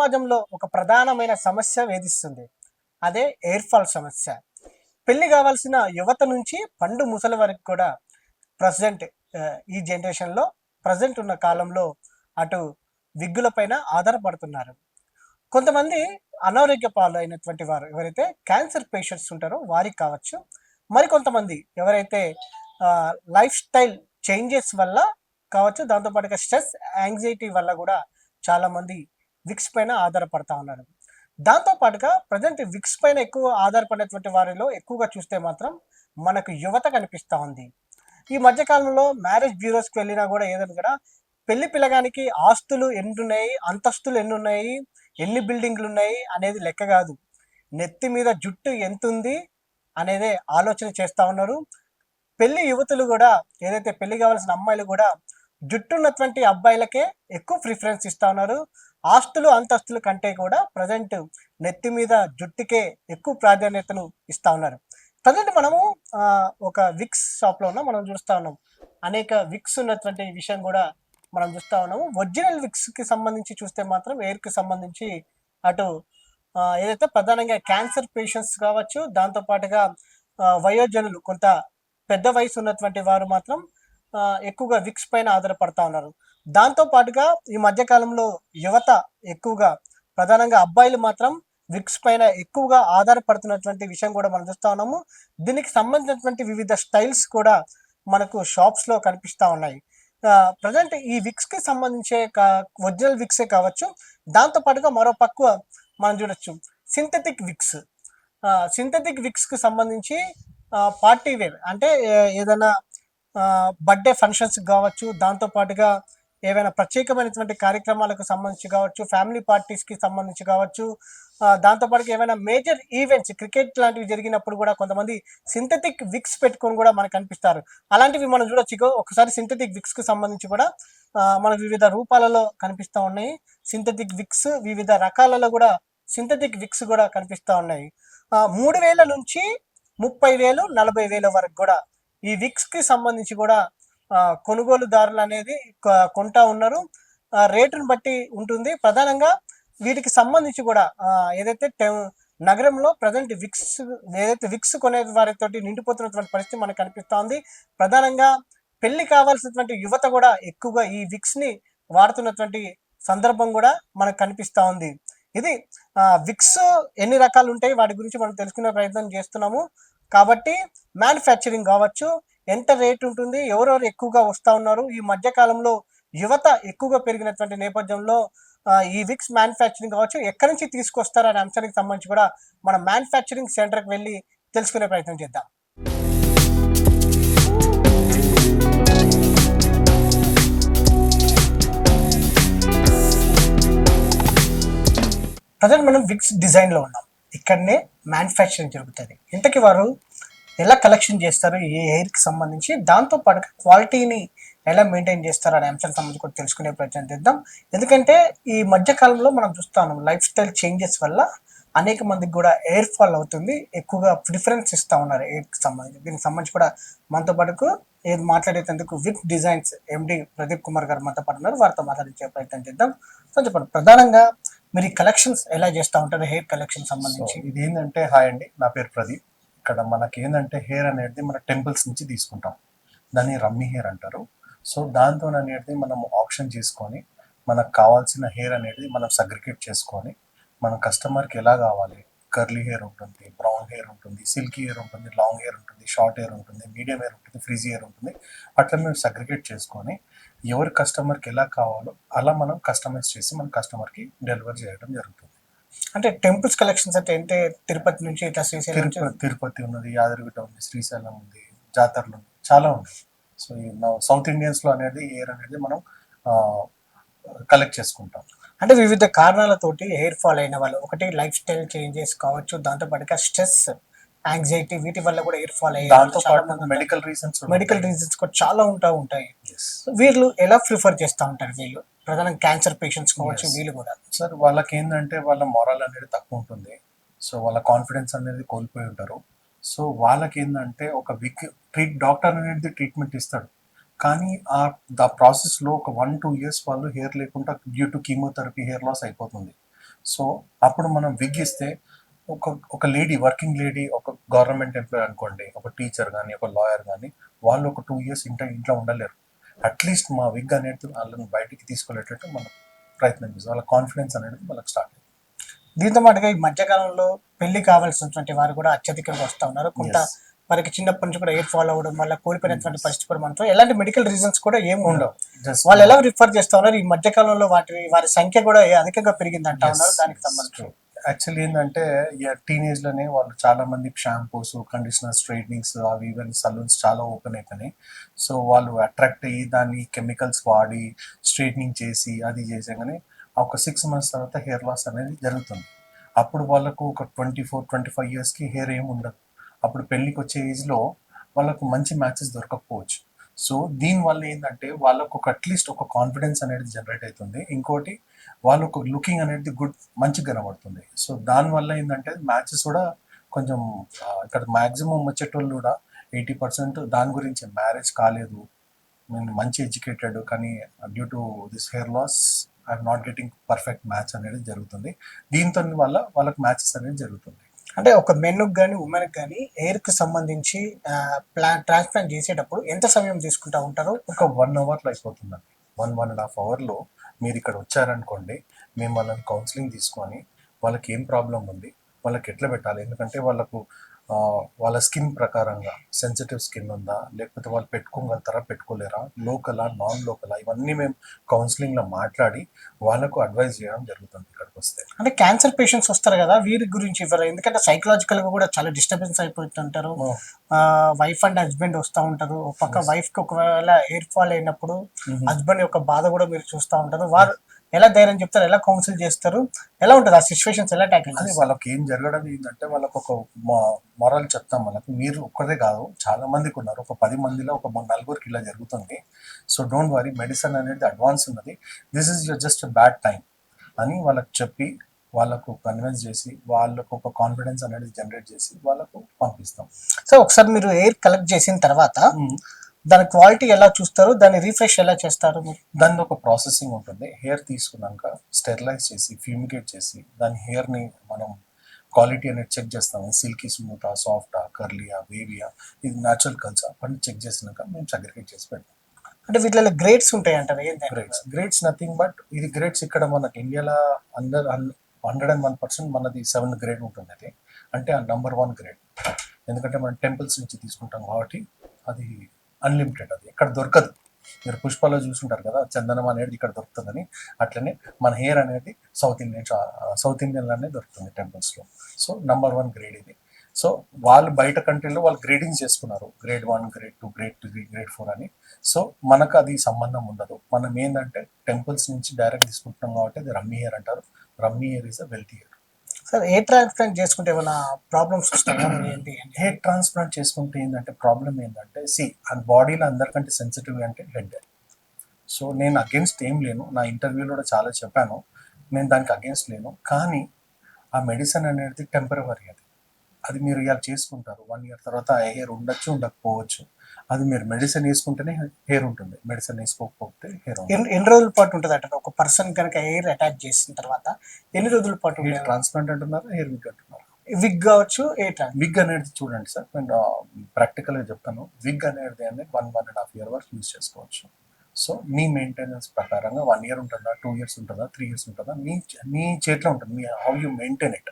సమాజంలో ఒక ప్రధానమైన సమస్య వేధిస్తుంది. అదే ఎయిర్ ఫాల్ సమస్య. పెళ్ళి కావాల్సిన యువత నుంచి పండు ముసలి వరకు కూడా ప్రజెంట్ ఈ జనరేషన్లో ప్రజెంట్ ఉన్న కాలంలో అటు విగ్గులపైన ఆధారపడుతున్నారు. కొంతమంది అనారోగ్య పాలైనటువంటి వారు ఎవరైతే క్యాన్సర్ పేషెంట్స్ ఉంటారో వారికి కావచ్చు మరికొంతమంది ఎవరైతే లైఫ్ స్టైల్ చేంజెస్ వల్ల కావచ్చు దాంతోపాటుగా స్ట్రెస్ యాంగ్జైటీ వల్ల కూడా చాలామంది విక్స్ పైన ఆధారపడతా ఉన్నారు. దాంతో పాటుగా ప్రజెంట్ విక్స్ పైన ఎక్కువ ఆధారపడినటువంటి వారిలో ఎక్కువగా చూస్తే మాత్రం మనకు యువత కనిపిస్తూ ఉంది. ఈ మధ్యకాలంలో మ్యారేజ్ బ్యూరోస్కి వెళ్ళినా కూడా ఏదైనా కూడా పెళ్ళి పిల్లగానికి ఆస్తులు ఎన్ని ఉన్నాయి అంతస్తులు ఎన్ని ఉన్నాయి ఎన్ని బిల్డింగ్లు ఉన్నాయి అనేది లెక్క కాదు. నెత్తి మీద జుట్టు ఎంత ఉంది అనేదే ఆలోచన చేస్తూ ఉన్నారు. పెళ్ళి యువతులు కూడా ఏదైతే పెళ్ళి కావాల్సిన అమ్మాయిలు కూడా జుట్టు ఉన్నటువంటి అబ్బాయిలకే ఎక్కువ ప్రిఫరెన్స్ ఇస్తూ ఉన్నారు. ఆస్తులు అంతస్తుల కంటే కూడా ప్రజెంట్ నెత్తి మీద జుట్టుకే ఎక్కువ ప్రాధాన్యతను ఇస్తా ఉన్నారు. ప్రజెంట్ మనము ఒక విక్స్ షాప్లో ఉన్నాం మనం చూస్తూ ఉన్నాం. అనేక విక్స్ ఉన్నటువంటి విషయం కూడా మనం చూస్తూ ఉన్నాము. ఒరిజినల్ విక్స్కి సంబంధించి చూస్తే మాత్రం ఎయిర్కి సంబంధించి అటు ఏదైతే ప్రధానంగా క్యాన్సర్ పేషెంట్స్ కావచ్చు దాంతో పాటుగా వయోజనులు కొంత పెద్ద వయసు ఉన్నటువంటి వారు మాత్రం ఎక్కువగా విక్స్ పైన ఆధారపడతా ఉన్నారు. దాంతో పాటుగా ఈ మధ్యకాలంలో యువత ఎక్కువగా ప్రధానంగా అబ్బాయిలు మాత్రం విక్స్ పైన ఎక్కువగా ఆధారపడుతున్నటువంటి విషయం కూడా మనం చూస్తూ ఉన్నాము. దీనికి సంబంధించినటువంటి వివిధ స్టైల్స్ కూడా మనకు షాప్స్లో కనిపిస్తూ కనిపిస్తా ఉన్నాయి. ప్రజెంట్ ఈ విక్స్కి సంబంధించే ఒరిజినల్ విక్సే కావచ్చు. దాంతో పాటుగా మరో పక్కువ మనం చూడొచ్చు. Synthetic Vicks. సింథటిక్ విక్స్కి సంబంధించి పార్టీ వేర్. అంటే ఏదైనా బర్త్డే ఫంక్షన్స్ కావచ్చు. దాంతో పాటుగా ఏవైనా ప్రత్యేకమైనటువంటి కార్యక్రమాలకు సంబంధించి కావచ్చు ఫ్యామిలీ పార్టీస్కి సంబంధించి కావచ్చు దాంతోపాటు ఏమైనా మేజర్ ఈవెంట్స్ క్రికెట్ లాంటివి జరిగినప్పుడు కూడా కొంతమంది సింథటిక్ విక్స్ పెట్టుకొని కూడా మనకు కనిపిస్తారు అలాంటివి మనం చూడొచ్చు. ఒకసారి సింథటిక్ విక్స్కి సంబంధించి కూడా మన వివిధ రూపాలలో కనిపిస్తూ ఉన్నాయి. సింథటిక్ విక్స్ వివిధ రకాలలో కూడా సింథటిక్ విక్స్ కూడా కనిపిస్తూ ఉన్నాయి. మూడు వేల నుంచి ముప్పై వేలు నలభై వేల వరకు కూడా ఈ విక్స్కి సంబంధించి కూడా కొనుగోలుదారులు అనేది కొంటా ఉన్నారు. రేటును బట్టి ఉంటుంది. ప్రధానంగా వీటికి సంబంధించి కూడా ఏదైతే టె- నగరంలో ప్రజెంట్ విక్స్ ఏదైతే విక్స్ కొనే వారితోటి నిండిపోతున్నటువంటి పరిస్థితి మనకు కనిపిస్తోంది. ప్రధానంగా పెళ్ళి కావాల్సినటువంటి యువత కూడా ఎక్కువగా ఈ విక్స్ని వాడుతున్నటువంటి సందర్భం కూడా మనకు కనిపిస్తూ ఉంది ఇది విక్స్ ఎన్ని రకాలు ఉంటాయి? వాటి గురించి మనం తెలుసుకునే ప్రయత్నం చేస్తున్నాము. కాబట్టి మ్యానుఫ్యాక్చరింగ్ కావచ్చు ఎంత రేట్ ఉంటుంది ఎవరెవరు ఎక్కువగా వస్తూ ఉన్నారు ఈ మధ్య కాలంలో యువత ఎక్కువగా పెరిగినటువంటి నేపథ్యంలో ఈ విక్స్ మ్యానుఫ్యాక్చరింగ్ కావచ్చు ఎక్కడి నుంచి తీసుకొస్తారు అనే అంశానికి సంబంధించి కూడా మన మ్యానుఫ్యాక్చరింగ్ సెంటర్కి వెళ్ళి తెలుసుకునే ప్రయత్నం చేద్దాం. ప్రజెంట్ మనం విక్స్ డిజైన్లో ఉన్నాం. ఇక్కడనే మ్యానుఫ్యాక్చరింగ్ జరుగుతుంది. ఇంతకీ వారు ఎలా కలెక్షన్ చేస్తారు ఏ హెయిర్కి సంబంధించి దాంతో పాటు క్వాలిటీని ఎలా మెయింటైన్ చేస్తారు అనే అంశానికి సంబంధించి కూడా తెలుసుకునే ప్రయత్నం చేద్దాం. ఎందుకంటే ఈ మధ్య కాలంలో మనం చూస్తాం లైఫ్ స్టైల్ చేంజెస్ వల్ల అనేక మందికి కూడా ఎయిర్ ఫాల్ అవుతుంది. ఎక్కువగా ప్రిఫరెన్స్ ఇస్తా ఉన్నారు ఎయిర్కి సంబంధించి. దీనికి సంబంధించి కూడా మనతో పాటుకు ఏది మాట్లాడేందుకు wig designs MD Pradeep Kumar garu మనతో పాటు ఉన్నారు. వారితో మాట్లాడించే ప్రయత్నం చేద్దాం. సో చెప్పండి. ప్రధానంగా మీరు ఈ కలెక్షన్స్ ఎలా చేస్తూ ఉంటారు? హెయిర్ కలెక్షన్ సంబంధించి. ఇది ఏంటంటే హాయ్ అండి. నా పేరు ప్రదీప్. ఇక్కడ మనకి ఏంటంటే హెయిర్ అనేది మన టెంపుల్స్ నుంచి తీసుకుంటాం. దాన్ని రమ్మీ హెయిర్ అంటారు. సో దాంతో అనేది మనం ఆప్షన్ చేసుకొని మనకు కావాల్సిన హెయిర్ అనేది మనం సగ్రిగేట్ చేసుకొని మన కస్టమర్కి ఎలా కావాలి? కర్లీ హెయిర్ ఉంటుంది బ్రౌన్ హెయిర్ ఉంటుంది సిల్కీ హెయిర్ ఉంటుంది లాంగ్ హెయిర్ ఉంటుంది షార్ట్ హెయిర్ ఉంటుంది మీడియం హెయిర్ ఉంటుంది ఫ్రీజీ హెయిర్ ఉంటుంది. అట్లా మేము సగ్రిగేట్ చేసుకొని ఎవరి కస్టమర్కి ఎలా కావాలో అలా మనం కస్టమైజ్ చేసి మన కస్టమర్కి డెలివర్ చేయడం జరుగుతుంది. అంటే టెంపుల్స్ కలెక్షన్స్ అంటే ఏంటి? తిరుపతి నుంచి ఇట్లా శ్రీశైలం నుంచి? తిరుపతి తిరుపతి ఉన్నది యాదగిరిగుట్ట ఉంది శ్రీశైలం ఉంది జాతరలు ఉంది చాలా ఉంది సో ఈ సౌత్ ఇండియన్స్లో అనేది ఎయిర్ అనేది మనం కలెక్ట్ చేసుకుంటాం. అంటే వివిధ కారణాలతోటి హెయిర్ ఫాల్ అయిన వాళ్ళు ఒకటి లైఫ్ స్టైల్ చేంజెస్ కావచ్చు దాంతో పాటుగా స్ట్రెస్ యాంగ్జైటీ వీటి వల్ల కూడా హెయిర్ ఫాల్ అయ్యారు మెడికల్ రీజన్స్ మెడికల్ రీజన్స్ కూడా చాలా ఉంటా ఉంటాయి. వీళ్ళు ఎలా ప్రిఫర్ చేస్తూ ఉంటారు వీళ్ళు? ప్రధానంగా క్యాన్సర్ పేషెంట్స్ కావచ్చు. వీళ్ళు కూడా. సార్ వాళ్ళకి ఏంటంటే వాళ్ళ మొరల్ అనేది తక్కువ ఉంటుంది. సో వాళ్ళ కాన్ఫిడెన్స్ అనేది కోల్పోయి ఉంటారు. సో వాళ్ళకి ఏంటంటే ఒక వీక్ ట్రీట్ డాక్టర్ అనేది ట్రీట్మెంట్ ఇస్తాడు. కానీ ఆ ద ప్రాసెస్లో ఒక వన్ టూ ఇయర్స్ వాళ్ళు హెయిర్ లేకుండా due to chemotherapy hair loss అయిపోతుంది. సో అప్పుడు మనం విగ్ ఇస్తే ఒక ఒక లేడీ వర్కింగ్ లేడీ ఒక గవర్నమెంట్ ఎంప్లాయ్ అనుకోండి ఒక టీచర్ కానీ ఒక లాయర్ కానీ వాళ్ళు ఒక టూ ఇయర్స్ ఇంట్లో ఇంట్లో ఉండలేరు. అట్లీస్ట్ మా విగ్ అనేది వాళ్ళని బయటికి తీసుకెళ్ళేటట్టు మనం ప్రయత్నం చేస్తాం. వాళ్ళ కాన్ఫిడెన్స్ అనేది వాళ్ళకి స్టార్ట్ దీంతో పాటుగా ఈ మధ్యకాలంలో పెళ్ళి కావాల్సినటువంటి వారు కూడా అత్యధికంగా వస్తూ ఉన్నారు. కొంత. వారికి చిన్నప్పటి నుంచి కూడా ఎయిర్ ఫాల్ అవ్వడం వల్ల కోల్పోయినటువంటి పరిస్థితి కూడా మనతో ఎలాంటి మెడికల్ రీజన్స్ కూడా ఏమి ఉండవు. వాళ్ళు ఎలా రిఫర్ చేస్తా ఉన్నారు? ఈ మధ్య కాలంలో వాటి వారి సంఖ్య కూడా ఏ అధికంగా పెరిగింది అంటా ఉన్నారు దానికి సంబంధించి. యాక్చువల్లీ ఏంటంటే టీనేజ్లోనే వాళ్ళు చాలా మంది షాంపూస్ కండిషనర్స్ స్ట్రైట్నింగ్స్ అవి ఇవన్నీ సలూన్స్ చాలా ఓపెన్ అయిపోయినాయి. సో వాళ్ళు అట్రాక్ట్ అయ్యి దాన్ని కెమికల్స్ వాడి స్ట్రైట్నింగ్ చేసి అది చేసాగానే ఒక సిక్స్ మంత్స్ తర్వాత హెయిర్ లాస్ అనేది జరుగుతుంది. అప్పుడు వాళ్ళకు ఒక ట్వంటీ ఫోర్ ట్వంటీ ఫైవ్ ఇయర్స్కి హెయిర్ ఏమి ఉండదు. అప్పుడు పెళ్ళికి వచ్చే ఏజ్లో వాళ్ళకు మంచి మ్యాచెస్ దొరకకపోవచ్చు. సో దీనివల్ల ఏంటంటే వాళ్ళకు ఒక అట్లీస్ట్ ఒక కాన్ఫిడెన్స్ అనేది జనరేట్ అవుతుంది. ఇంకోటి వాళ్ళకు లుకింగ్ అనేది గుడ్ మంచిగా కనబడుతుంది. సో దానివల్ల ఏంటంటే మ్యాచెస్ కూడా కొంచెం ఇక్కడ మ్యాక్సిమం వచ్చేటోళ్ళు కూడా ఎయిటీ పర్సెంట్ దాని గురించి మ్యారేజ్ కాలేదు. నేను మంచి ఎడ్యుకేటెడ్ కానీ due to this hair loss I'm not getting perfect match అనేది జరుగుతుంది. దీంతో వల్ల వాళ్ళకి మ్యాచెస్ అనేది జరుగుతుంది. అంటే ఒక మెన్కి కానీ ఉమెన్కి కానీ ఎయిర్కి సంబంధించి ప్లాన్ ట్రాన్స్ప్లాంట్ చేసేటప్పుడు ఎంత సమయం తీసుకుంటా ఉంటారు? ఒక వన్ అవర్లో అయిపోతుందండి. వన్ వన్ అండ్ హాఫ్ అవర్లో మీరు ఇక్కడ వచ్చారనుకోండి మేము వాళ్ళని కౌన్సిలింగ్ తీసుకొని వాళ్ళకి ఏం ప్రాబ్లం ఉంది వాళ్ళకి ఎట్లా పెట్టాలి? ఎందుకంటే వాళ్ళకు వాళ్ళ స్కిన్ ప్రకారంగా సెన్సిటివ్ స్కిన్ ఉందా లేకపోతే వాళ్ళు పెట్టుకోగలుగుతారా పెట్టుకోలేరా లోకలా నాన్ లోకలా ఇవన్నీ మేము కౌన్సిలింగ్లో మాట్లాడి వాళ్ళకు అడ్వైజ్ చేయడం జరుగుతుంది ఇక్కడికి వస్తే. అంటే క్యాన్సర్ పేషెంట్స్ వస్తారు కదా వీరి గురించి ఇవ్వరు ఎందుకంటే సైకలాజికల్గా కూడా చాలా డిస్టర్బెన్స్ అయిపోతుంటారు. వైఫ్ అండ్ హస్బెండ్ వస్తూ ఉంటారు. ఒక పక్క వైఫ్కి ఒకవేళ ఎయిర్ ఫాల్ అయినప్పుడు హస్బెండ్ యొక్క బాధ కూడా మీరు చూస్తూ ఉంటారు. వారు ఎలా ధైర్యం చెప్తారు ఎలా కౌన్సిల్ చేస్తారు ఎలా ఉంటుంది ఆ సిచ్యువేషన్స్ ఎలా ట్యాకిల్ అది వాళ్ళకి ఏం జరగడం ఏంటంటే వాళ్ళకు ఒక మొరల్ చెప్తాం వాళ్ళకి. మీరు ఒక్కరే కాదు చాలా మందికి ఉన్నారు. ఒక పది మందిలో ఒక నలుగురికి ఇలా జరుగుతుంది. సో డోంట్ వరీ మెడిసిన్ అనేది అడ్వాన్స్ ఉన్నది. This is just bad time అని వాళ్ళకి చెప్పి వాళ్ళకు కన్విన్స్ చేసి వాళ్ళకు ఒక కాన్ఫిడెన్స్ అనేది జనరేట్ చేసి వాళ్ళకు పంపిస్తాం. సో ఒకసారి మీరు ఎయిర్ కలెక్ట్ చేసిన తర్వాత దాని క్వాలిటీ ఎలా చూస్తారు దాన్ని రీఫ్రెష్ ఎలా చేస్తారు మీరు దాని ఒక ప్రాసెసింగ్ ఉంటుంది. హెయిర్ తీసుకున్నాక స్టెరిలైజ్ చేసి ఫ్యూమిగేట్ చేసి దాని హెయిర్ని మనం క్వాలిటీ అనేది చెక్ చేస్తాం సిల్కీ స్మూతా సాఫ్టా కర్లీయా వేవియా ఇది న్యాచురల్ కల్చర్ అని చెక్ చేసినాక మేము సగ్రిగేట్ చేసి పెడతాం. అంటే వీటిలో గ్రేడ్స్ ఉంటాయి అంటారు గ్రేడ్స్ గ్రేడ్స్ నథింగ్ బట్ ఇది గ్రేడ్స్ ఇక్కడ మనకి ఇండియాలో under hundred and one percent మనది సెవెన్ గ్రేడ్ ఉంటుంది అది. అంటే ఆ నంబర్ వన్ గ్రేడ్ ఎందుకంటే మనం టెంపుల్స్ నుంచి తీసుకుంటాం కాబట్టి అది అన్లిమిటెడ్ అది. ఎక్కడ దొరకదు. మీరు పుష్పలో చూసుంటారు కదా చందనం అనేది ఇక్కడ దొరుకుతుందని. అట్లనే మన హెయిర్ అనేది సౌత్ ఇండియన్ సౌత్ ఇండియన్లోనే దొరుకుతుంది టెంపుల్స్లో సో నంబర్ వన్ గ్రేడ్ ఇది. సో వాళ్ళు బయట కంట్రీలో వాళ్ళు గ్రేడింగ్ చేసుకున్నారు. Grade one grade two grade three grade four అని. సో మనకు అది సంబంధం ఉండదు. మనం ఏంటంటే టెంపుల్స్ నుంచి డైరెక్ట్ తీసుకుంటున్నాం కాబట్టి అది రమ్మీ హెయిర్ అంటారు. Remy hair is a wealthy hair sir A transplant చేసుకుంటే ఏమైనా ప్రాబ్లమ్స్ వస్తాయా? ఏంటి? ఏ హెయిర్ ట్రాన్స్ప్లాంట్ చేసుకుంటే ఏంటంటే ప్రాబ్లం ఏంటంటే సి ఆ బాడీలో అందరికంటే సెన్సిటివ్ అంటే హెడ్ సో నేను అగేన్స్ట్ ఏం లేను. నా ఇంటర్వ్యూలో కూడా చాలా చెప్పాను. నేను దానికి అగేన్స్ట్ లేను. కానీ ఆ మెడిసిన్ అనేది టెంపరీ అది. అది మీరు ఇలా చేసుకుంటారు. వన్ ఇయర్ తర్వాత ఏ హెయిర్ ఉండొచ్చు ఉండకపోవచ్చు. అది మీరు మెడిసిన్ వేసుకుంటేనే హెయిర్ ఉంటుంది. మెడిసిన్ వేసుకోకపోతే హెయిర్ ఎన్ని ఎన్ని రోజుల పాటు ఉంటుంది అంటారు ఒక పర్సన్ కనుక ఎయిర్ అటాచ్ చేసిన తర్వాత ఎన్ని రోజుల పాటు హెయిర్ ట్రాన్స్ప్లాంట్ అంటున్నారు హెయిర్ విగ్ అంటున్నారు. విగ్ కావచ్చు ట్రాన్స్ విగ్ అనేది చూడండి సార్ నేను ప్రాక్టికల్గా చెప్తాను. విగ్ అనేది అనేది one one and half year వరకు యూజ్ చేసుకోవచ్చు. సో మీ మెయింటెనెన్స్ ప్రకారంగా వన్ ఇయర్ ఉంటుందా టూ ఇయర్స్ ఉంటుందా త్రీ ఇయర్స్ ఉంటుందా? మీ మీ చేతిలో ఉంటుంది మీ how you maintain it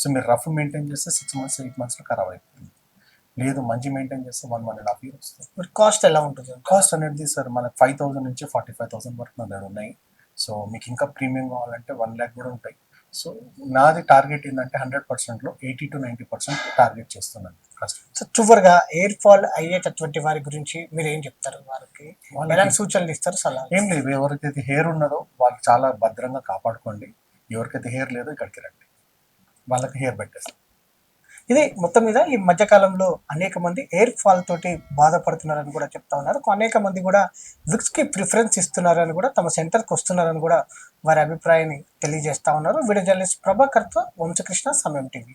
so మీరు రఫ్ మెయింటైన్ చేస్తే సిక్స్ మంత్స్ ఎయిట్ మంత్స్లో ఖరాబ్ అయిపోతుంది. లేదు మంచి మెయింటైన్ చేస్తే one one and half year వస్తుంది. కాస్ట్ ఎలా ఉంటుంది కాస్ట్ అనేది సార్ మనకి ఫైవ్ థౌసండ్ నుంచి ఫార్టీ ఫైవ్ థౌసండ్ వరకు నా దగ్గర ఉన్నాయి. సో మీకు ఇంకా ప్రీమియం కావాలంటే వన్ ల్యాక్ కూడా ఉంటాయి. సో నాది టార్గెట్ ఏంటంటే హండ్రెడ్ పర్సెంట్లో eighty to ninety percent target చేస్తున్నాను సో చివరిగా ఎయిర్ ఫాల్ అయ్యేటటువంటి వారి గురించి మీరు ఏం చెప్తారు వారికి? ఎలాంటి సూచనలు ఇస్తారు సలహా ఏం లేదు ఎవరికైతే హెయిర్ ఉన్నదో వాళ్ళు చాలా భద్రంగా కాపాడుకోండి. ఎవరికైతే హెయిర్ లేదో ఇక్కడికి రండి. వాళ్ళకి హెయిర్ పెట్టేస్తాం. ఇది మొత్తం మీద ఈ మధ్య కాలంలో అనేక మంది ఎయిర్ ఫాల్ తోటి బాధపడుతున్నారని కూడా చెప్తా ఉన్నారు. అనేక మంది కూడా విక్స్కి ప్రిఫరెన్స్ ఇస్తున్నారని కూడా తమ సెంటర్కి వస్తున్నారని కూడా వారి అభిప్రాయాన్ని తెలియజేస్తా ఉన్నారు. వీడియో జర్నలిస్ట్ ప్రభాకర్తో వంశకృష్ణ సమయం టీవీ.